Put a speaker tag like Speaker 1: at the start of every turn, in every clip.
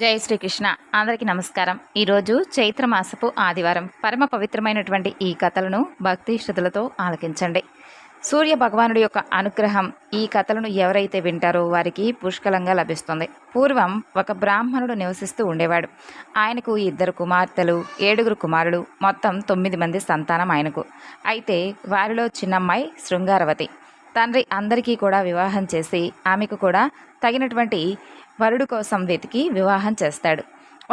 Speaker 1: జై శ్రీకృష్ణ. అందరికీ నమస్కారం. ఈరోజు చైత్ర మాసపు ఆదివారం. పరమ పవిత్రమైనటువంటి ఈ కథలను భక్తి శ్రద్ధలతో ఆలకించండి. సూర్య భగవానుడి యొక్క అనుగ్రహం ఈ కథలను ఎవరైతే వింటారో వారికి పుష్కలంగా లభిస్తుంది. పూర్వం ఒక బ్రాహ్మణుడు నివసిస్తూ ఉండేవాడు. ఆయనకు ఇద్దరు కుమార్తెలు ఏడుగురు కుమారులు మొత్తం తొమ్మిది మంది సంతానం ఆయనకు. అయితే వారిలో చిన్నమ్మాయి శృంగారవతి. తండ్రి అందరికీ కూడా వివాహం చేసి ఆమెకు కూడా తగినటువంటి వరుడు కోసం వెతికి వివాహం చేస్తాడు.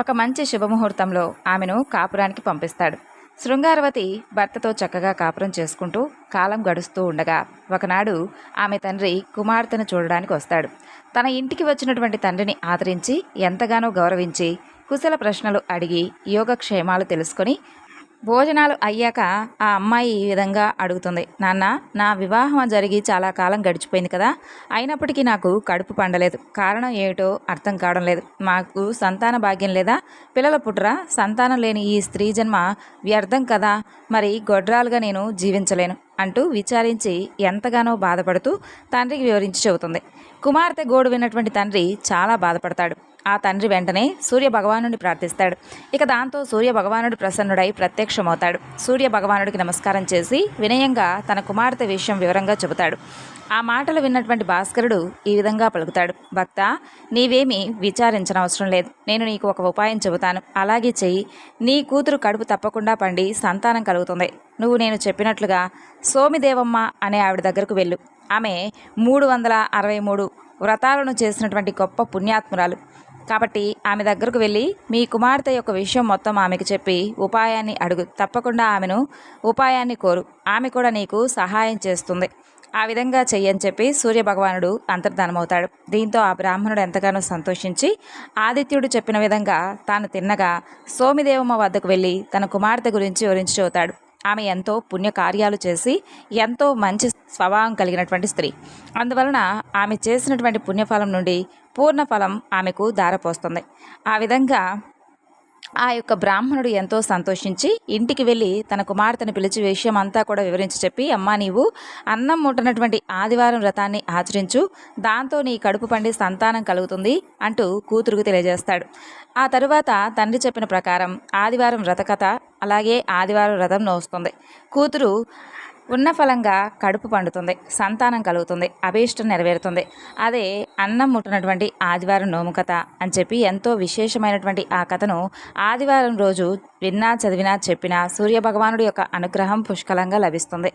Speaker 1: ఒక మంచి శుభముహూర్తంలో ఆమెను కాపురానికి పంపిస్తాడు. శృంగారవతి భర్తతో చక్కగా కాపురం చేసుకుంటూ కాలం గడుస్తూ ఉండగా ఒకనాడు ఆమె తండ్రి కుమార్తెను చూడడానికి వస్తాడు. తన ఇంటికి వచ్చినటువంటి తండ్రిని ఆదరించి ఎంతగానో గౌరవించి కుశల ప్రశ్నలు అడిగి యోగక్షేమాలు తెలుసుకొని భోజనాలు అయ్యాక ఆ అమ్మాయి ఈ విధంగా అడుగుతుంది నాన్న నా వివాహం జరిగి చాలా కాలం గడిచిపోయింది కదా అయినప్పటికీ నాకు కడుపు పండలేదు. కారణం ఏమిటో అర్థం కావడం లేదు. మాకు సంతాన భాగ్యం లేదా? పిల్లల పుట్ర సంతానం లేని ఈ స్త్రీ జన్మ వ్యర్థం కదా మరి గొడ్రాలుగా నేను జీవించలేను అంటూ విచారించి ఎంతగానో బాధపడుతూ తండ్రికి వివరించి చెబుతుంది. కుమార్తె గోడు విన్నటువంటి తండ్రి చాలా బాధపడతాడు. ఆ తండ్రి వెంటనే సూర్య భగవానుడిని ప్రార్థిస్తాడు. ఇక దాంతో సూర్య భగవానుడు ప్రసన్నుడై ప్రత్యక్షమవుతాడు. సూర్య భగవానుడికి నమస్కారం చేసి వినయంగా తన కుమార్తె విషయం వివరంగా చెబుతాడు. ఆ మాటలు విన్నటువంటి భాస్కరుడు ఈ విధంగా పలుకుతాడు. భక్త నీవేమీ విచారించనవసరం లేదు. నేను నీకు ఒక ఉపాయం చెబుతాను. అలాగే చెయ్యి. నీ కూతురు కడుపు తప్పకుండా పండి సంతానం కలుగుతుంది. నువ్వు నేను చెప్పినట్లుగా సోమిదేవమ్మ అనే ఆవిడ దగ్గరకు వెళ్ళు. ఆమె మూడు వందల అరవై మూడు వ్రతాలను చేసినటువంటి గొప్ప పుణ్యాత్మురాలు. కాబట్టి ఆమె దగ్గరకు వెళ్ళి మీ కుమార్తె యొక్క విషయం మొత్తం ఆమెకు చెప్పి ఉపాయాన్ని అడుగు. తప్పకుండా ఆమెను ఉపాయాన్ని కోరు. ఆమె కూడా నీకు సహాయం చేస్తుంది. ఆ విధంగా చెయ్యని చెప్పి సూర్యభగవానుడు అంతర్ధానమవుతాడు. దీంతో ఆ బ్రాహ్మణుడు ఎంతగానో సంతోషించి ఆదిత్యుడు చెప్పిన విధంగా తాను తిన్నగా సోమిదేవమ్మ వద్దకు వెళ్ళి తన కుమార్తె గురించి వివరించి చూతాడు ఆమె ఎంతో పుణ్యకార్యాలు చేసి ఎంతో మంచి స్వభావం కలిగినటువంటి స్త్రీ. అందువలన ఆమె చేసినటువంటి పుణ్యఫలం నుండి పూర్ణ ఫలం ఆమెకు దారపోస్తుంది ఆ విధంగా ఆ యొక్క బ్రాహ్మణుడు ఎంతో సంతోషించి ఇంటికి వెళ్ళి తన కుమార్తెను పిలిచి విషయం అంతా కూడా వివరించి చెప్పి అమ్మా నీవు అన్నం ఉంటున్నటువంటి ఆదివారం వ్రతాన్ని ఆచరించు దాంతో నీ కడుపు పండి సంతానం కలుగుతుంది అంటూ కూతురుకు తెలియజేస్తాడు. ఆ తరువాత తండ్రి చెప్పిన ప్రకారం ఆదివారం వ్రతకథ అలాగే ఆదివారం వ్రతం నోస్తుంది కూతురు ఉన్న ఫలంగా కడుపు పండుతుంది సంతానం కలుగుతుంది అభీష్టం నెరవేరుతుంది. అదే అన్నం ముట్టినటువంటి ఆదివారం నోము కథ అని చెప్పి ఎంతో విశేషమైనటువంటి ఆ కథను ఆదివారం రోజు విన్నా చదివినా చెప్పినా సూర్యభగవానుడి యొక్క అనుగ్రహం పుష్కలంగా లభిస్తుంది.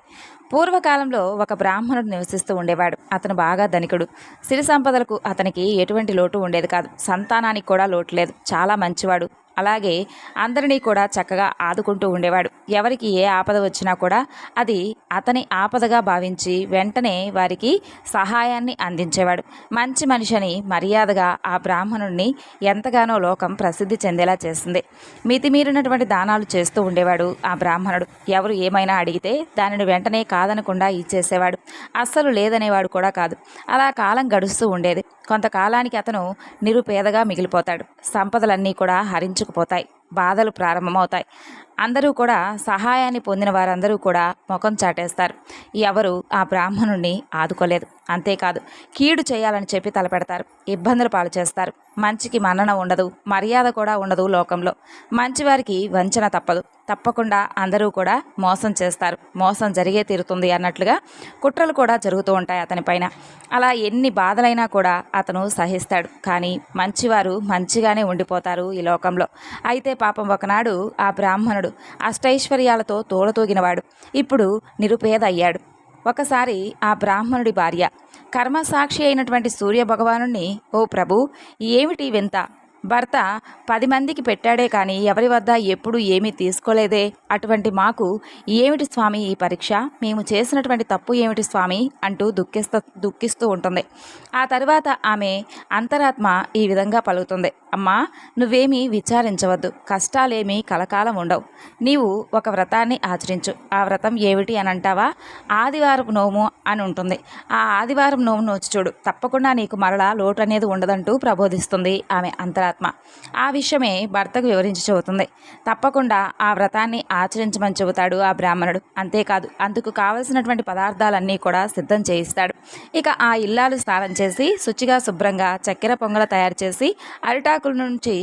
Speaker 1: పూర్వకాలంలో ఒక బ్రాహ్మణుడు నివసిస్తూ ఉండేవాడు. అతను బాగా ధనికుడు. సిరి సంపదలకు అతనికి ఎటువంటి లోటు ఉండేది కాదు. సంతానానికి కూడా లోటు లేదు. చాలా మంచివాడు. అలాగే అందరినీ కూడా చక్కగా ఆదుకుంటూ ఉండేవాడు. ఎవరికి ఏ ఆపద వచ్చినా కూడా అది అతని ఆపదగా భావించి వెంటనే వారికి సహాయాన్ని అందించేవాడు. మంచి మనిషిని మర్యాదగా ఆ బ్రాహ్మణుడిని ఎంతగానో లోకం ప్రసిద్ధి చెందేలా చేసింది. మితిమీరినటువంటి దానాలు చేస్తూ ఉండేవాడు ఆ బ్రాహ్మణుడు. ఎవరు ఏమైనా అడిగితే దానిని వెంటనే కాదనకుండా ఇచ్చేసేవాడు. అస్సలు లేదనేవాడు కూడా కాదు. అలా కాలం గడుస్తూ ఉండేది. కొంతకాలానికి అతను నిరుపేదగా మిగిలిపోతాడు. సంపదలన్నీ కూడా హరించుకుపోతాయి బాధలు ప్రారంభమవుతాయి. అందరూ కూడా సహాయాన్ని పొందిన వారందరూ కూడా ముఖం చాటేస్తారు. ఎవరు ఆ బ్రాహ్మణుణ్ణి ఆదుకోలేదు. అంతేకాదు కీడు చేయాలని చెప్పి తలపెడతారు. ఇబ్బందులు పాలు చేస్తారు. మంచికి మన్నన ఉండదు. మర్యాద కూడా ఉండదు లోకంలో. మంచివారికి వంచన తప్పదు. తప్పకుండా అందరూ కూడా మోసం చేస్తారు. మోసం జరిగే తీరుతుంది అన్నట్లుగా కుట్రలు కూడా జరుగుతూ ఉంటాయి అతనిపైన అలా ఎన్ని బాధలైనా కూడా అతను సహిస్తాడు. కానీ మంచివారు మంచిగానే ఉండిపోతారు ఈ లోకంలో. అయితే పాపం ఒకనాడు ఆ బ్రాహ్మణుడు అష్టైశ్వర్యాలతో తోడతూగినవాడు. ఇప్పుడు నిరుపేద అయ్యాడు ఒకసారి ఆ బ్రాహ్మణుడి భార్య కర్మసాక్షి అయినటువంటి సూర్య భగవానుణ్ణి ఓ ప్రభు ఏమిటి వింత? భర్త పది మందికి పెట్టాడే కానీ ఎవరి వద్ద ఎప్పుడు ఏమీ తీసుకోలేదే. అటువంటి మాకు ఏమిటి స్వామి ఈ పరీక్ష? మేము చేసినటువంటి తప్పు ఏమిటి స్వామి? అంటూ దుఃఖిస్త దుఃఖిస్తూ ఉంటుంది. ఆ తరువాత ఆమె అంతరాత్మ ఈ విధంగా పలుకుతుంది. అమ్మా నువ్వేమీ విచారించవద్దు. కష్టాలేమీ కలకాలం ఉండవు. నీవు ఒక వ్రతాన్ని ఆచరించు. ఆ వ్రతం ఏమిటి అని అంటావా? ఆదివారం నోము అని ఉంటుంది. ఆ ఆదివారం నోము నోచి చూడు. తప్పకుండా నీకు మరలా లోటు అనేది ఉండదంటూ ప్రబోధిస్తుంది ఆమె అంతరాత్మ. జీవాత్మ ఆ విషయమే భర్తకు వివరించి చెబుతుంది తప్పకుండా ఆ వ్రతాన్ని ఆచరించమని చెబుతాడు ఆ బ్రాహ్మణుడు. అంతేకాదు అందుకు కావలసినటువంటి పదార్థాలన్నీ కూడా సిద్ధం చేయిస్తాడు. ఇక ఆ ఇల్లాలు స్నానం చేసి శుచిగా శుభ్రంగా చక్కెర పొంగల తయారు చేసి అరిటాకుల నుంచి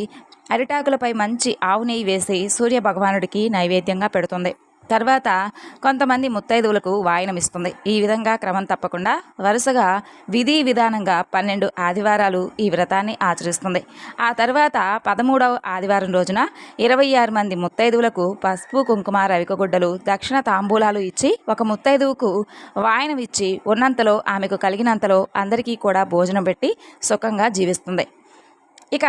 Speaker 1: అరిటాకులపై మంచి ఆవు నెయ్యి వేసి సూర్య భగవానుడికి నైవేద్యంగా పెడుతుంది. తర్వాత కొంతమంది ముత్తైదువులకు వాయనమిస్తుంది. ఈ విధంగా క్రమం తప్పకుండా వరుసగా విధి విధానంగా పన్నెండు ఆదివారాలు ఈ వ్రతాన్ని ఆచరిస్తుంది. ఆ తర్వాత పదమూడవ ఆదివారం రోజున ఇరవై ఆరు మంది ముత్తైదువులకు పసుపు కుంకుమ రవికగుడ్డలు దక్షిణ తాంబూలాలు ఇచ్చి ఒక ముత్తైదువుకు వాయనం ఇచ్చి ఉన్నంతలో ఆమెకు కలిగినంతలో అందరికీ కూడా భోజనం పెట్టి సుఖంగా జీవిస్తుంది. ఇక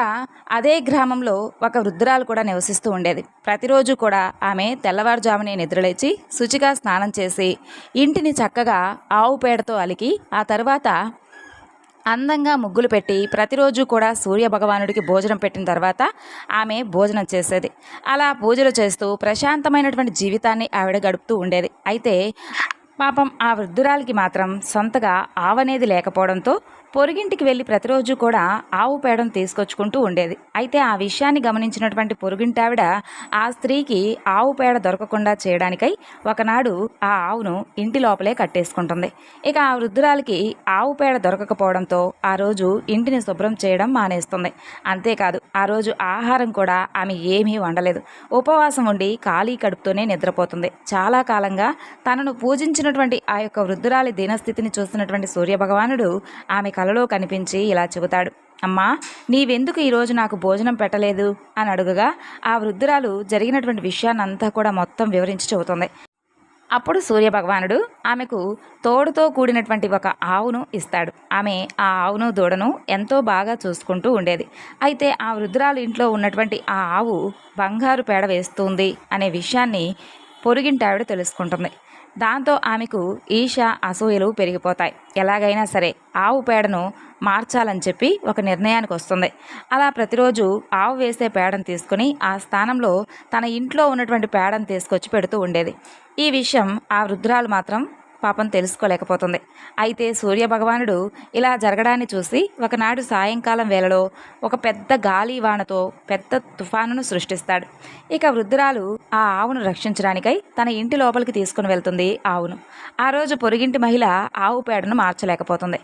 Speaker 1: అదే గ్రామంలో ఒక వృద్ధురాలు కూడా నివసిస్తూ ఉండేది. ప్రతిరోజు కూడా ఆమె తెల్లవారుజామునే నిద్రలేచి శుచిగా స్నానం చేసి ఇంటిని చక్కగా ఆవు పేడతో అలికి ఆ తర్వాత అందంగా ముగ్గులు పెట్టి ప్రతిరోజు కూడా సూర్య భగవానుడికి భోజనం పెట్టిన తర్వాత ఆమె భోజనం చేసేది. అలా పూజలు చేస్తూ ప్రశాంతమైనటువంటి జీవితాన్ని ఆవిడ గడుపుతూ ఉండేది. అయితే పాపం ఆ వృద్ధురాలికి మాత్రం సొంతగా ఆవనేది లేకపోవడంతో పొరుగింటికి వెళ్ళి ప్రతిరోజు కూడా ఆవు పేడను తీసుకొచ్చుకుంటూ ఉండేది. అయితే ఆ విషయాన్ని గమనించినటువంటి పొరుగింటావిడ ఆ స్త్రీకి ఆవు పేడ దొరకకుండా చేయడానికై ఒకనాడు ఆ ఆవును ఇంటి లోపలే కట్టేసుకుంటుంది. ఇక ఆ వృద్ధురాలికి ఆవు పేడ దొరకకపోవడంతో ఆ రోజు ఇంటిని శుభ్రం చేయడం మానేస్తుంది. అంతేకాదు ఆ రోజు ఆహారం కూడా ఆమె ఏమీ వండలేదు. ఉపవాసం ఉండి ఖాళీ కడుపుతోనే నిద్రపోతుంది. చాలా కాలంగా తనను పూజించినటువంటి ఆ యొక్క వృద్ధురాలి దీనస్థితిని చూస్తున్నటువంటి సూర్యభగవానుడు ఆమె కలలో కనిపించి ఇలా చెబుతాడు అమ్మా నీవెందుకు ఈరోజు నాకు భోజనం పెట్టలేదు? అని అడుగగా ఆ వృద్ధురాలు జరిగినటువంటి విషయాన్ని అంతా కూడా మొత్తం వివరించి చెబుతుంది. అప్పుడు సూర్యభగవానుడు ఆమెకు తోడుతో కూడినటువంటి ఒక ఆవును ఇస్తాడు. ఆమె ఆ ఆవును దూడను ఎంతో బాగా చూసుకుంటూ ఉండేది. అయితే ఆ వృద్ధురాలు ఇంట్లో ఉన్నటువంటి ఆ ఆవు బంగారు పేడ వేస్తుంది అనే విషయాన్ని పొరుగింటావిడ తెలుసుకుంటుంది. దాంతో ఆమెకు ఈష అసూయలు పెరిగిపోతాయి. ఎలాగైనా సరే ఆవు పేడను మార్చాలని చెప్పి ఒక నిర్ణయానికి వస్తుంది. అలా ప్రతిరోజు ఆవు వేసే పేడను తీసుకుని ఆ స్థానంలో తన ఇంట్లో ఉన్నటువంటి పేడను తీసుకొచ్చి పెడుతూ ఉండేది. ఈ విషయం ఆ వృద్ధురాలు మాత్రం పాపం తెలుసుకోలేకపోతుంది. అయితే సూర్య భగవానుడు ఇలా జరగడాన్ని చూసి ఒకనాడు సాయంకాలం వేళలో ఒక పెద్ద గాలి వానతో పెద్ద తుఫానును సృష్టిస్తాడు. ఇక వృద్ధురాలు ఆ ఆవును రక్షించడానికై తన ఇంటి లోపలికి తీసుకుని వెళ్తుంది ఆవును. ఆ రోజు పొరుగింటి మహిళ ఆవు పేడను మార్చలేకపోతుంది.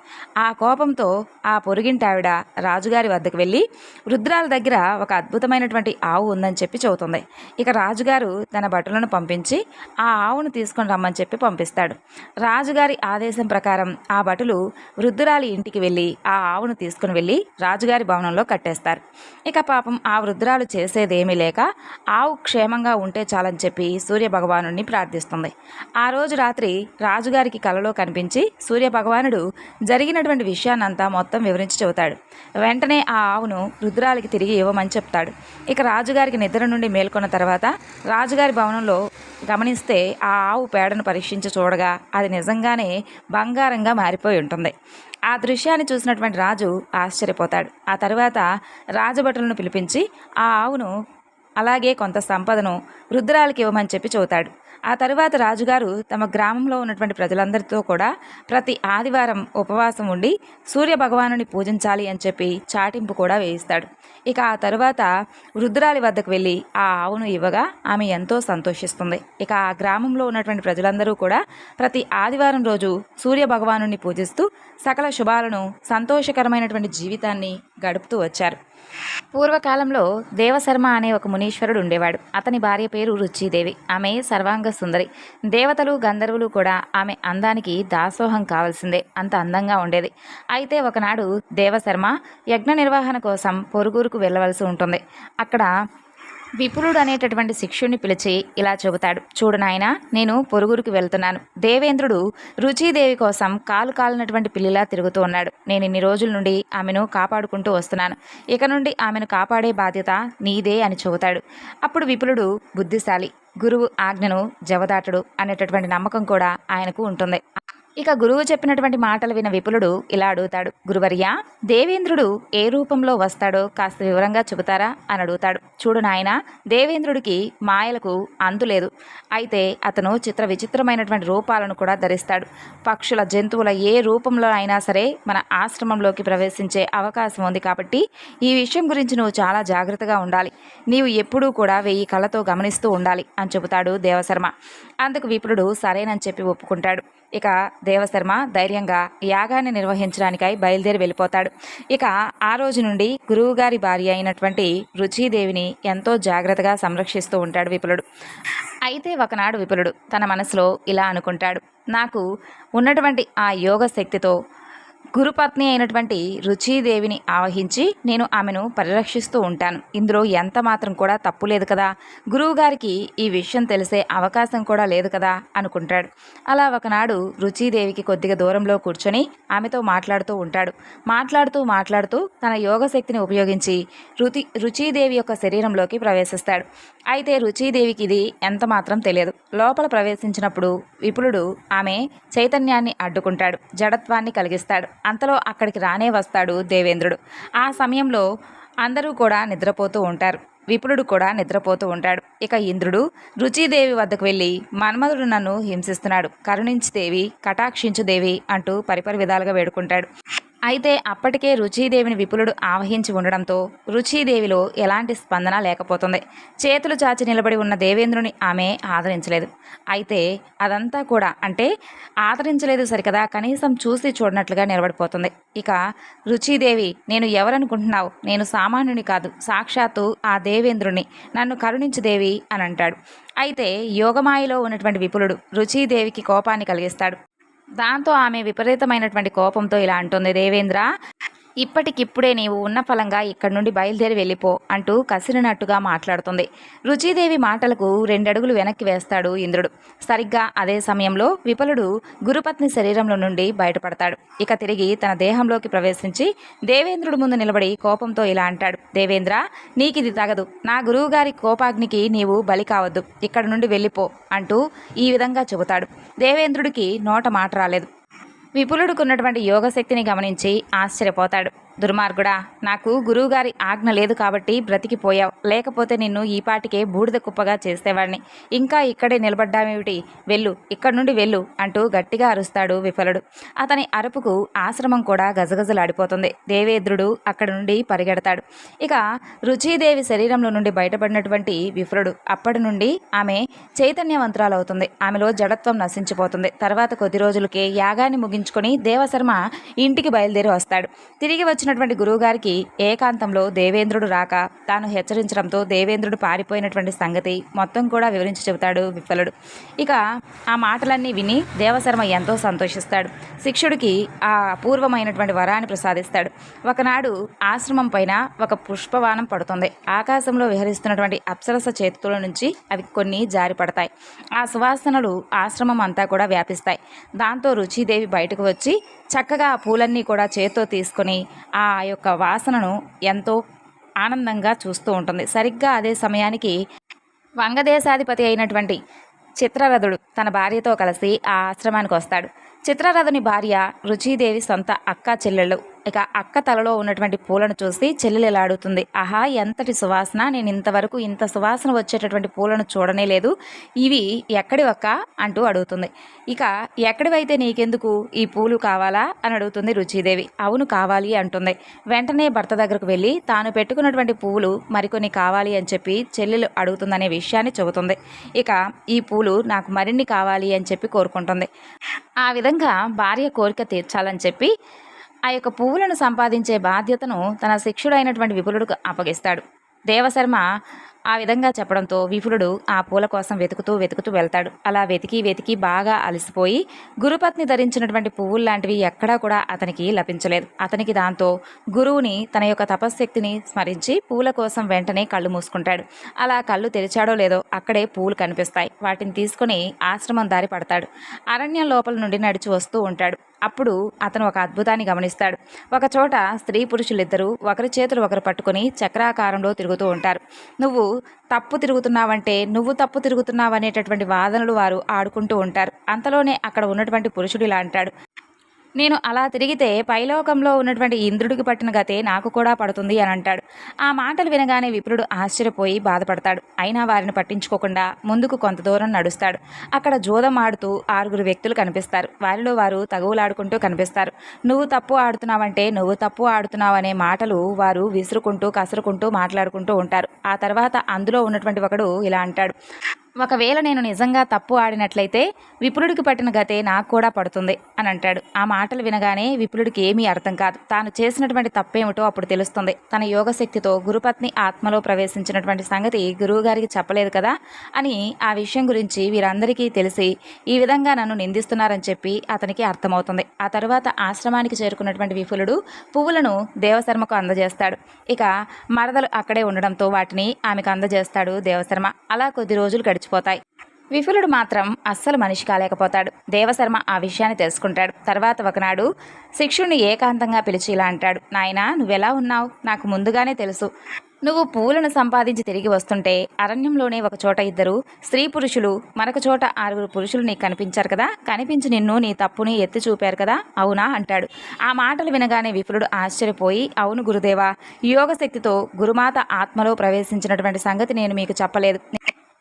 Speaker 1: ఆ కోపంతో ఆ పొరుగింటి ఆవిడ రాజుగారి వద్దకు వెళ్ళి వృద్ధురాల దగ్గర ఒక అద్భుతమైనటువంటి ఆవు ఉందని చెప్పి చెబుతుంది. ఇక రాజుగారు తన భటులను పంపించి ఆ ఆవును తీసుకొని రమ్మని చెప్పి పంపిస్తాడు. రాజుగారి ఆదేశం ప్రకారం ఆ భటులు వృద్ధురాలి ఇంటికి వెళ్ళి ఆ ఆవును తీసుకుని వెళ్ళి రాజుగారి భవనంలో కట్టేస్తారు. ఇక పాపం ఆ వృద్ధురాలు చేసేదేమీ లేక ఆవు క్షేమంగా ఉంటే చాలని చెప్పి సూర్య ప్రార్థిస్తుంది. ఆ రోజు రాత్రి రాజుగారికి కలలో కనిపించి సూర్య భగవానుడు జరిగినటువంటి విషయాన్నంతా మొత్తం వివరించి చెబుతాడు. వెంటనే ఆ ఆవును రుద్రాలకి తిరిగి ఇవ్వమని చెప్తాడు. ఇక రాజుగారికి నిద్ర నుండి మేల్కొన్న తర్వాత రాజుగారి భవనంలో గమనిస్తే ఆ ఆవు పేడను పరీక్షించి చూడగా అది నిజంగానే బంగారంగా మారిపోయి ఉంటుంది. ఆ దృశ్యాన్ని చూసినటువంటి రాజు ఆశ్చర్యపోతాడు. ఆ తర్వాత రాజభటులను పిలిపించి ఆ ఆవును అలాగే కొంత సంపదను రుద్రాలకి ఇవ్వమని చెప్పి చెబుతాడు. ఆ తరువాత రాజుగారు తమ గ్రామంలో ఉన్నటువంటి ప్రజలందరితో కూడా ప్రతి ఆదివారం ఉపవాసం ఉండి సూర్య భగవానుని పూజించాలి అని చెప్పి చాటింపు కూడా వేయిస్తాడు. ఇక ఆ తరువాత వృద్ధురాలి వద్దకు వెళ్ళి ఆ ఆవును ఇవ్వగా ఆమె ఎంతో సంతోషిస్తుంది. ఇక ఆ గ్రామంలో ఉన్నటువంటి ప్రజలందరూ కూడా ప్రతి ఆదివారం రోజు సూర్య భగవానుని పూజిస్తూ సకల శుభాలను సంతోషకరమైనటువంటి జీవితాన్ని గడుపుతూ వచ్చారు. పూర్వకాలంలో దేవశర్మ అనే ఒక మునీశ్వరుడు ఉండేవాడు. అతని భార్య పేరు రుచిదేవి. ఆమె సర్వాంగ సుందరి. దేవతలు గంధర్వులు కూడా ఆమె అందానికి దాసోహం కావాల్సిందే. అంత అందంగా ఉండేది. అయితే ఒకనాడు దేవశర్మ యజ్ఞ నిర్వహణ కోసం పొరుగురుకు వెళ్ళవలసి ఉంటుంది. అక్కడ విపులుడు అనేటటువంటి శిష్యుని పిలిచి ఇలా చెబుతాడు. చూడు నాయన నేను పొరుగురికి వెళ్తున్నాను. దేవేంద్రుడు రుచిదేవి కోసం కాలు కాలినటువంటి పిల్లిలా తిరుగుతూ ఉన్నాడు. నేను ఇన్ని రోజుల నుండి ఆమెను కాపాడుకుంటూ వస్తున్నాను. ఇక నుండి ఆమెను కాపాడే బాధ్యత నీదే అని చెబుతాడు. అప్పుడు విపులుడు బుద్ధిశాలి. గురువు ఆజ్ఞను జవదాటడు అనేటటువంటి నమ్మకం కూడా ఆయనకు ఉంటుంది. ఇక గురువు చెప్పినటువంటి మాటలు విన విపులుడు ఇలా అడుగుతాడు. గురువర్య దేవేంద్రుడు ఏ రూపంలో వస్తాడో కాస్త వివరంగా చెబుతారా? అని అడుగుతాడు. చూడు నాయన దేవేంద్రుడికి మాయలకు అంతులేదు అయితే అతను చిత్ర విచిత్రమైనటువంటి రూపాలను కూడా ధరిస్తాడు. పక్షుల జంతువుల ఏ రూపంలో అయినా సరే మన ఆశ్రమంలోకి ప్రవేశించే అవకాశం ఉంది కాబట్టి ఈ విషయం గురించి నువ్వు చాలా జాగ్రత్తగా ఉండాలి. నీవు ఎప్పుడూ కూడా వెయ్యి కళ్ళతో గమనిస్తూ ఉండాలి అని చెబుతాడు దేవశర్మ. అందుకు విపులుడు సరేనని చెప్పి ఒప్పుకుంటాడు. ఇక దేవశర్మ ధైర్యంగా యాగాన్ని నిర్వహించడానికై బయలుదేరి వెళ్ళిపోతాడు. ఇక ఆ రోజు నుండి గురువుగారి భార్య అయినటువంటి రుచిదేవిని ఎంతో జాగ్రత్తగా సంరక్షిస్తూ ఉంటాడు విపులుడు. అయితే ఒకనాడు విపులుడు తన మనసులో ఇలా అనుకుంటాడు. నాకు ఉన్నటువంటి ఆ యోగ శక్తితో గురుపత్ని అయినటువంటి రుచీదేవిని ఆవహించి నేను ఆమెను పరిరక్షిస్తూ ఉంటాను. ఇందులో ఎంత మాత్రం కూడా తప్పు లేదు కదా? గురువుగారికి ఈ విషయం తెలిసే అవకాశం కూడా లేదు కదా? అనుకుంటాడు. అలా ఒకనాడు రుచీదేవికి కొద్దిగా దూరంలో కూర్చొని ఆమెతో మాట్లాడుతూ ఉంటాడు. మాట్లాడుతూ మాట్లాడుతూ తన యోగ శక్తిని ఉపయోగించి రుచి రుచీదేవి యొక్క శరీరంలోకి ప్రవేశిస్తాడు. అయితే రుచీదేవికి ఇది ఎంత మాత్రం తెలియదు. లోపల ప్రవేశించినప్పుడు విపులుడు ఆమె చైతన్యాన్ని అడ్డుకుంటాడు. జడత్వాన్ని కలిగిస్తాడు. అంతలో అక్కడికి రానే వస్తాడు దేవేంద్రుడు. ఆ సమయంలో అందరూ కూడా నిద్రపోతూ ఉంటారు. విపులుడు కూడా నిద్రపోతూ ఉంటాడు. ఇక ఇంద్రుడు రుచిదేవి వద్దకు వెళ్ళి మన్మధుడు నన్ను హింసిస్తున్నాడు. కరుణించి దేవి కటాక్షించు దేవి అంటూ పరిపరి విధాలుగా వేడుకుంటాడు. అయితే అప్పటికే రుచీదేవిని విపులుడు ఆవహించి ఉండడంతో రుచిదేవిలో ఎలాంటి స్పందన లేకపోతుంది. చేతులు చాచి నిలబడి ఉన్న దేవేంద్రుని ఆమె ఆదరించలేదు. అయితే అదంతా కూడా అంటే ఆదరించలేదు సరికదా కనీసం చూసి చూడనట్లుగా నిలబడిపోతుంది. ఇక రుచీదేవి నేను ఎవరనుకుంటున్నావు? నేను సామాన్యుని కాదు. సాక్షాత్తు ఆ దేవేంద్రుని నన్ను కరుణించు దేవి అని అంటాడు. అయితే యోగమాయలో ఉన్నటువంటి విపులుడు రుచిదేవికి కోపాన్ని కలిగిస్తాడు. దాంతో ఆమె విపరీతమైనటువంటి కోపంతో ఇలా అంటుంది దేవేంద్ర ఇప్పటికిప్పుడే నీవు ఉన్న ఫలంగా ఇక్కడి నుండి బయలుదేరి వెళ్ళిపో అంటూ కసిరినట్టుగా మాట్లాడుతుంది. రుచీదేవి మాటలకు రెండడుగులు వెనక్కి వేస్తాడు ఇంద్రుడు. సరిగ్గా అదే సమయంలో విపలుడు గురుపత్ని శరీరంలో నుండి బయటపడతాడు. ఇక తిరిగి తన దేహంలోకి ప్రవేశించి దేవేంద్రుడు ముందు నిలబడి కోపంతో ఇలా అంటాడు. దేవేంద్ర నీకిది తగదు. నా గురువుగారి కోపాగ్నికి నీవు బలి కావద్దు. ఇక్కడ నుండి వెళ్ళిపో అంటూ ఈ విధంగా చెబుతాడు. దేవేంద్రుడికి నోట మాట రాలేదు. విపులుడుకున్నటువంటి యోగశక్తిని గమనించి ఆశ్చర్యపోతాడు. దుర్మార్గుడా నాకు గురువుగారి ఆజ్ఞ లేదు కాబట్టి బ్రతికిపోయావు. లేకపోతే నిన్ను ఈ పాటికే బూడిద కుప్పగా చేసేవాడిని ఇంకా ఇక్కడే నిలబడ్డామేమిటి వెళ్ళు ఇక్కడి నుండి వెళ్ళు అంటూ గట్టిగా అరుస్తాడు విఫలుడు. అతని అరుపుకు ఆశ్రమం కూడా గజగజలాడిపోతుంది. దేవేంద్రుడు అక్కడి నుండి పరిగెడతాడు. ఇక రుచిదేవి శరీరంలో నుండి బయటపడినటువంటి విఫలుడు అప్పటి నుండి ఆమె చైతన్యవంతురాలవుతుంది. ఆమెలో జడత్వం నశించిపోతుంది. తర్వాత కొద్ది రోజులకే యాగాన్ని ముగించుకొని దేవశర్మ ఇంటికి బయలుదేరి వస్తాడు. తిరిగి వచ్చినటువంటి గురువుగారికి ఏకాంతంలో దేవేంద్రుడు రాక తాను హెచ్చరించడంతో దేవేంద్రుడు పారిపోయినటువంటి సంగతి మొత్తం కూడా వివరించి చెబుతాడు విఫలుడు. ఇక ఆ మాటలన్నీ విని దేవశర్మ ఎంతో సంతోషిస్తాడు. శిక్షుడికి ఆ అపూర్వమైనటువంటి వరాన్ని ప్రసాదిస్తాడు. ఒకనాడు ఆశ్రమం పైన ఒక పుష్పవానం పడుతుంది. ఆకాశంలో విహరిస్తున్నటువంటి అప్సరస చేతుల నుంచి అవి కొన్ని జారి పడతాయి. ఆ సువాసనలు ఆశ్రమం అంతా కూడా వ్యాపిస్తాయి. దాంతో రుచిదేవి బయటకు వచ్చి చక్కగా ఆ పూలన్నీ కూడా చేత్తో తీసుకొని ఆ ఆ యొక్క వాసనను ఎంతో ఆనందంగా చూస్తూ ఉంటుంది. సరిగ్గా అదే సమయానికి వంగదేశాధిపతి అయినటువంటి చిత్రరథుడు తన భార్యతో కలిసి ఆ ఆశ్రమానికి వస్తాడు. చిత్రరథుని భార్య రుచీదేవి సొంత అక్క చెల్లెళ్ళు. ఇక అక్క తలలో ఉన్నటువంటి పూలను చూసి చెల్లెలు ఎలా అడుగుతుంది ఆహా ఎంతటి సువాసన. నేను ఇంతవరకు ఇంత సువాసన వచ్చేటటువంటి పూలను చూడనే లేదు. ఇవి ఎక్కడి ఒక్క అంటూ అడుగుతుంది. ఇక ఎక్కడివైతే నీకెందుకు? ఈ పూలు కావాలా? అని అడుగుతుంది రుచీదేవి. అవును కావాలి అంటుంది. వెంటనే భర్త దగ్గరకు వెళ్ళి తాను పెట్టుకున్నటువంటి పువ్వులు మరికొన్ని కావాలి అని చెప్పి చెల్లెలు అడుగుతుందనే విషయాన్ని చెబుతుంది. ఇక ఈ పూలు నాకు మరిన్ని కావాలి అని చెప్పి కోరుకుంటుంది. ఆ విధంగా భార్య కోరిక తీర్చాలని చెప్పి ఆ యొక్క పువ్వులను సంపాదించే బాధ్యతను తన శిక్షుడైనటువంటి విపులుడికి అప్పగిస్తాడు. దేవశర్మ ఆ విధంగా చెప్పడంతో విపులుడు ఆ పూల కోసం వెతుకుతూ వెతుకుతూ వెళ్తాడు. అలా వెతికి వెతికి బాగా అలసిపోయి గురుపత్ని ధరించినటువంటి పువ్వులు లాంటివి ఎక్కడా కూడా అతనికి లభించలేదు. అతనికి దాంతో గురువుని తన యొక్క తపశ్శక్తిని స్మరించి పూల కోసం వెంటనే కళ్ళు మూసుకుంటాడు. అలా కళ్ళు తెరిచాడో లేదో అక్కడే పూలు కనిపిస్తాయి. వాటిని తీసుకొని ఆశ్రమం దారి పడతాడు. అరణ్యం లోపల నుండి నడిచి వస్తూ ఉంటాడు. అప్పుడు అతను ఒక అద్భుతాన్ని గమనిస్తాడు. ఒకచోట స్త్రీ పురుషులిద్దరూ ఒకరి చేతులు ఒకరు పట్టుకొని చక్రాకారంలో తిరుగుతూ ఉంటారు. నువ్వు తప్పు తిరుగుతున్నావంటే నువ్వు తప్పు తిరుగుతున్నావు అనేటటువంటి వాదనలు వారు ఆడుకుంటూ ఉంటారు. అంతలోనే అక్కడ ఉన్నటువంటి పురుషుడు ఇలా అంటాడు. నేను అలా తిరిగితే పైలోకంలో ఉన్నటువంటి ఇంద్రుడికి పట్టిన గతే నాకు కూడా పడుతుంది అని అంటాడు. ఆ మాటలు వినగానే విప్రుడు ఆశ్చర్యపోయి బాధపడతాడు. అయినా వారిని పట్టించుకోకుండా ముందుకు కొంత దూరం నడుస్తాడు. అక్కడ జూదం ఆడుతూ ఆరుగురు వ్యక్తులు కనిపిస్తారు. వారిలో వారు తగువులాడుకుంటూ కనిపిస్తారు. నువ్వు తప్పు ఆడుతున్నావంటే నువ్వు తప్పు ఆడుతున్నావు అనే మాటలు వారు విసురుకుంటూ కసురుకుంటూ మాట్లాడుకుంటూ ఉంటారు. ఆ తర్వాత అందులో ఉన్నటువంటి ఒకడు ఇలా అంటాడు. ఒకవేళ నేను నిజంగా తప్పు ఆడినట్లయితే విపులుడికి పట్టిన గతే నాకు కూడా పడుతుంది అని అంటాడు. ఆ మాటలు వినగానే విపులుడికి ఏమీ అర్థం కాదు. తాను చేసినటువంటి తప్పేమిటో అప్పుడు తెలుస్తుంది. తన యోగశక్తితో గురుపత్ని ఆత్మలో ప్రవేశించినటువంటి సంగతి గురువుగారికి చెప్పలేదు కదా అని ఆ విషయం గురించి వీరందరికీ తెలిసి ఈ విధంగా నన్ను నిందిస్తున్నారని చెప్పి అతనికి అర్థమవుతుంది. ఆ తరువాత ఆశ్రమానికి చేరుకున్నటువంటి విపులుడు పువ్వులను దేవశర్మకు అందజేస్తాడు. ఇక మరదలు అక్కడే ఉండడంతో వాటిని ఆమెకు అందజేస్తాడు దేవశర్మ. అలా కొద్ది రోజులు గడిచిపోతాయి విఫులుడు మాత్రం అస్సలు మనిషి కాలేకపోతాడు. దేవశర్మ ఆ విషయాన్ని తెలుసుకుంటాడు. తర్వాత ఒకనాడు శిక్షుణ్ణి ఏకాంతంగా పిలిచి ఇలా అంటాడు. నాయనా నువ్వెలా ఉన్నావు? నాకు ముందుగానే తెలుసు. నువ్వు పూలను సంపాదించి తిరిగి వస్తుంటే అరణ్యంలోనే ఒక చోట ఇద్దరు స్త్రీ పురుషులు మరొక చోట ఆరుగురు పురుషులు నీకు కనిపించారు కదా? కనిపించి నిన్ను నీ తప్పుని ఎత్తి చూపారు కదా? అవునా? అంటాడు. ఆ మాటలు వినగానే విపులుడు ఆశ్చర్యపోయి అవును గురుదేవా యోగశక్తితో గురుమాత ఆత్మలో ప్రవేశించినటువంటి సంగతి నేను మీకు చెప్పలేదు.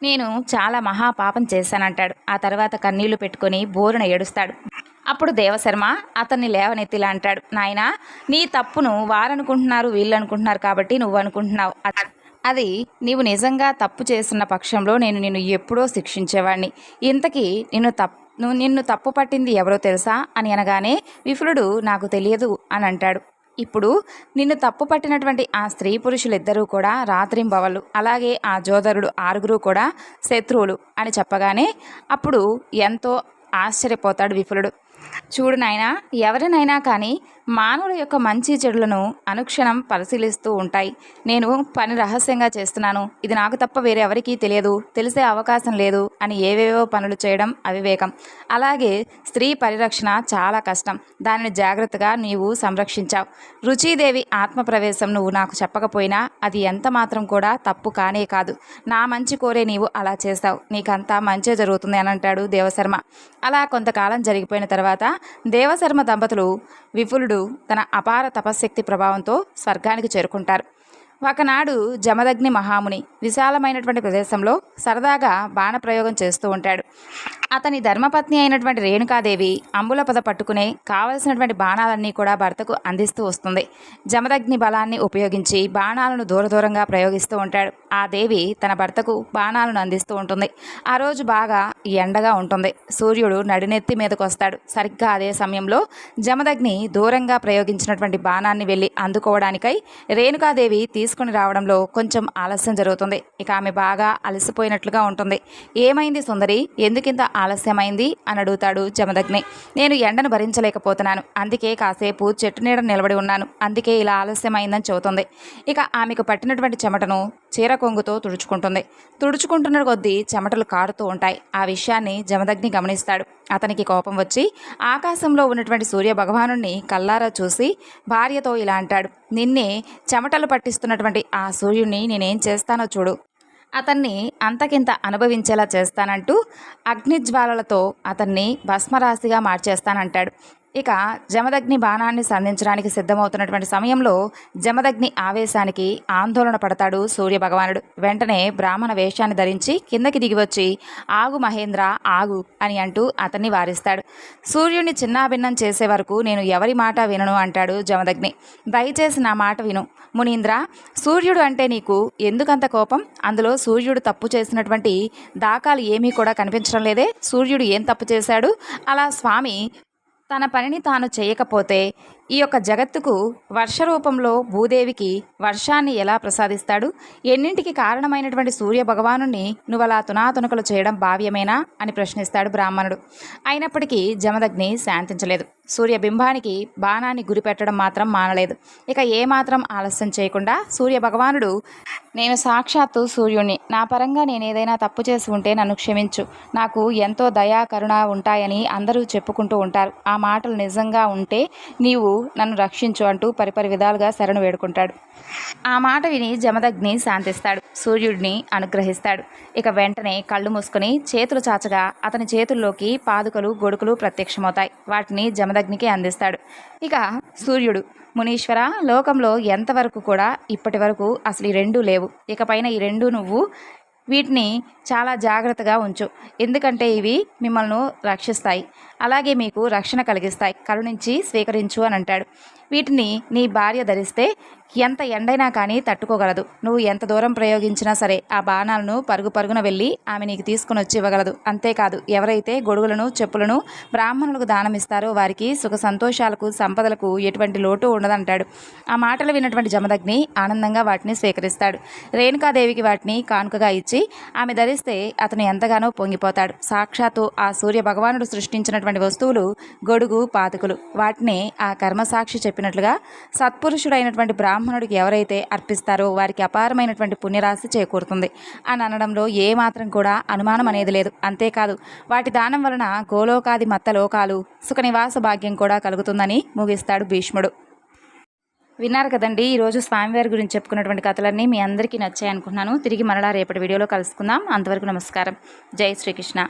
Speaker 1: నేను చాలా మహాపాపం చేశానంటాడు. ఆ తర్వాత కన్నీళ్ళు పెట్టుకొని బోరున ఏడుస్తాడు. అప్పుడు దేవశర్మ అతన్ని లేవనెత్తిలా అంటాడు. నాయనా నీ తప్పును వారనుకుంటున్నారు వీళ్ళు అనుకుంటున్నారు కాబట్టి నువ్వు అనుకుంటున్నావు అది నీవు నిజంగా తప్పు చేస్తున్న పక్షంలో నేను నిన్ను ఎప్పుడో శిక్షించేవాడిని ఇంతకీ నిన్ను తప్పు నిన్ను తప్పు పట్టింది ఎవరో తెలుసా? అని అనగానే విఫులుడు నాకు తెలియదు అని అంటాడు. ఇప్పుడు నిన్ను తప్పు పట్టినటువంటి ఆ స్త్రీ పురుషులిద్దరూ కూడా రాత్రింబవళ్ళు. అలాగే ఆ జోదరుడు ఆరుగురు కూడా శత్రువులు అని చెప్పగానే అప్పుడు ఎంతో ఆశ్చర్యపోతాడు విఫులుడు. చూడు నాయనా ఎవరినైనా కానీ మానవుల యొక్క మంచి చెడులను అనుక్షణం పరిశీలిస్తూ ఉంటాయి. నేను పని రహస్యంగా చేస్తున్నాను. ఇది నాకు తప్ప వేరే ఎవరికీ తెలియదు. తెలిసే అవకాశం లేదు అని ఏవేవో పనులు చేయడం అవివేకం. అలాగే స్త్రీ పరిరక్షణ చాలా కష్టం. దానిని జాగ్రత్తగా నీవు సంరక్షించావు. రుచీదేవి ఆత్మప్రవేశం నువ్వు నాకు చెప్పకపోయినా అది ఎంత మాత్రం కూడా తప్పు కానే కాదు. నా మంచి కోరే నీవు అలా చేస్తావు. నీకంతా మంచే జరుగుతుంది అని అంటాడు దేవశర్మ. అలా కొంతకాలం జరిగిపోయిన తర్వాత దేవశర్మ దంపతులు విపులుడు తన అపార తపశ్శక్తి ప్రభావంతో స్వర్గానికి చేరుకుంటారు. ఒకనాడు జమదగ్ని మహాముని విశాలమైనటువంటి ప్రదేశంలో సరదాగా బాణప్రయోగం చేస్తూ ఉంటాడు. అతని ధర్మపత్ని అయినటువంటి రేణుకాదేవి అంబుల పద పట్టుకునే కావలసినటువంటి బాణాలన్నీ కూడా భర్తకు అందిస్తూ వస్తుంది. జమదగ్ని బలాన్ని ఉపయోగించి బాణాలను దూర దూరంగా ప్రయోగిస్తూ ఉంటాడు. ఆ దేవి తన భర్తకు బాణాలను అందిస్తూ ఉంటుంది. ఆ రోజు బాగా ఎండగా ఉంటుంది. సూర్యుడు నడినెత్తి మీదకు వస్తాడు. సరిగ్గా అదే సమయంలో జమదగ్ని దూరంగా ప్రయోగించినటువంటి బాణాన్ని వెళ్ళి అందుకోవడానికై రేణుకాదేవి తీసుకుని రావడంలో కొంచెం ఆలస్యం జరుగుతుంది. ఇక ఆమె బాగా అలసిపోయినట్లుగా ఉంటుంది. ఏమైంది సుందరి? ఎందుకింత ఆలస్యమైంది? అని అడుగుతాడు జమదగ్ని. నేను ఎండను భరించలేకపోతున్నాను. అందుకే కాసేపు చెట్టు నీడ నిలబడి ఉన్నాను. అందుకే ఇలా ఆలస్యమైందని చెబుతుంది. ఇక ఆమెకు పట్టినటువంటి చెమటను చీర కొంగుతో తుడుచుకుంటుంది. తుడుచుకుంటున్న కొద్దీ చెమటలు కారుతూ ఉంటాయి. ఆ విషయాన్ని జమదగ్ని గమనిస్తాడు. అతనికి కోపం వచ్చి ఆకాశంలో ఉన్నటువంటి సూర్య భగవానుణ్ణి కల్లారా చూసి భార్యతో ఇలా అంటాడు నిన్నే చెమటలు పట్టిస్తున్నటువంటి ఆ సూర్యుడిని నేనేం చేస్తానో చూడు. అతన్ని అంతకింత అనుభవించేలా చేస్తానంటూ అగ్నిజ్వాలలతో అతన్ని భస్మరాశిగా మార్చేస్తానంటాడు. ఇక జమదగ్ని బాణాన్ని సంధించడానికి సిద్ధమవుతున్నటువంటి సమయంలో జమదగ్ని ఆవేశానికి ఆందోళన పడతాడు సూర్య భగవానుడు వెంటనే బ్రాహ్మణ వేషాన్ని ధరించి కిందకి దిగివచ్చి ఆగు మహేంద్ర ఆగు అని అంటూ అతన్ని వారిస్తాడు. సూర్యుడిని చిన్నాభిన్నం చేసే వరకు నేను ఎవరి మాట వినను అంటాడు జమదగ్ని. దయచేసి నా మాట విను. మునీంద్ర సూర్యుడు అంటే నీకు ఎందుకంత కోపం? అందులో సూర్యుడు తప్పు చేసినటువంటి దాఖలు ఏమీ కూడా కనిపించడం లేదే. సూర్యుడు ఏం తప్పు చేశాడు? అలా స్వామి తన పనిని తాను చేయకపోతే ఈ యొక్క జగత్తుకు వర్ష రూపంలో భూదేవికి వర్షాన్ని ఎలా ప్రసాదిస్తాడు? ఎన్నింటికి కారణమైనటువంటి సూర్య భగవాను నువ్వు అలా తునాతునకలు చేయడం భావ్యమేనా? అని ప్రశ్నిస్తాడు బ్రాహ్మణుడు. అయినప్పటికీ జమదగ్ని శాంతించలేదు. సూర్యబింబానికి బాణాన్ని గురిపెట్టడం మాత్రం మానలేదు. ఇక ఏమాత్రం ఆలస్యం చేయకుండా సూర్య భగవానుడు నేను సాక్షాత్తు సూర్యుణ్ణి. నా పరంగా నేను ఏదైనా తప్పు చేసి ఉంటే నన్ను క్షమించు. నాకు ఎంతో దయా కరుణ ఉంటాయని అందరూ చెప్పుకుంటూ ఉంటారు. ఆ మాటలు నిజంగా ఉంటే నీవు నన్ను రక్షించు అంటూ పరిపరి విధాలుగా శరణు వేడుకుంటాడు. ఆ మాట విని జమదగ్ని శాంతిస్తాడు. సూర్యుడిని అనుగ్రహిస్తాడు. ఇక వెంటనే కళ్ళు మూసుకుని చేతులు చాచగా అతని చేతుల్లోకి పాదుకలు గొడుకులు ప్రత్యక్షమవుతాయి. వాటిని జమదగ్నికి అందిస్తాడు. ఇక సూర్యుడు మునీశ్వర లోకంలో ఎంతవరకు కూడా ఇప్పటి వరకు అసలు ఈ రెండు లేవు. ఇకపైన ఈ రెండు నువ్వు వీటిని చాలా జాగ్రత్తగా ఉంచు. ఎందుకంటే ఇవి మిమ్మల్ని రక్షిస్తాయి. అలాగే మీకు రక్షణ కలిగిస్తాయి. కరుణించి స్వీకరించు అని అంటాడు. వీటిని నీ భార్య ధరిస్తే ఎంత ఎండైనా కానీ తట్టుకోగలదు. నువ్వు ఎంత దూరం ప్రయోగించినా సరే ఆ బాణాలను పరుగు పరుగున వెళ్ళి ఆమె నీకు తీసుకుని వచ్చి ఇవ్వగలదు. అంతేకాదు ఎవరైతే గొడుగులను చెప్పులను బ్రాహ్మణులకు దానం ఇస్తారో వారికి సుఖ సంతోషాలకు సంపదలకు ఎటువంటి లోటు ఉండదంటాడు. ఆ మాటలు విన్నటువంటి జమదగ్ని ఆనందంగా వాటిని స్వీకరిస్తాడు. రేణుకాదేవికి వాటిని కానుకగా ఇచ్చి ఆమె ధరిస్తే అతను ఎంతగానో పొంగిపోతాడు. సాక్షాత్తు ఆ సూర్య భగవానుడు సృష్టించినటువంటి వస్తువులు గొడుగు పాతుకులు వాటిని ఆ కర్మసాక్షి చెప్పినట్లుగా సత్పురుషుడైనటువంటి బ్రాహ్మణుడికి ఎవరైతే అర్పిస్తారో వారికి అపారమైనటువంటి పుణ్యరాశి చేకూరుతుంది. అని అనడంలో ఏ మాత్రం కూడా అనుమానం అనేది లేదు. అంతేకాదు వాటి దానం వలన గోలోకాది మత్త లోకాలు సుఖనివాస భాగ్యం కూడా కలుగుతుందని ముగిస్తాడు భీష్ముడు. విన్నారు కదండి ఈరోజు స్వామివారి గురించి చెప్పుకున్నటువంటి కథలన్నీ మీ అందరికీ నచ్చాయి అనుకుంటున్నాను తిరిగి మరలా రేపటి వీడియోలో కలుసుకుందాం. అంతవరకు నమస్కారం. జై శ్రీకృష్ణ.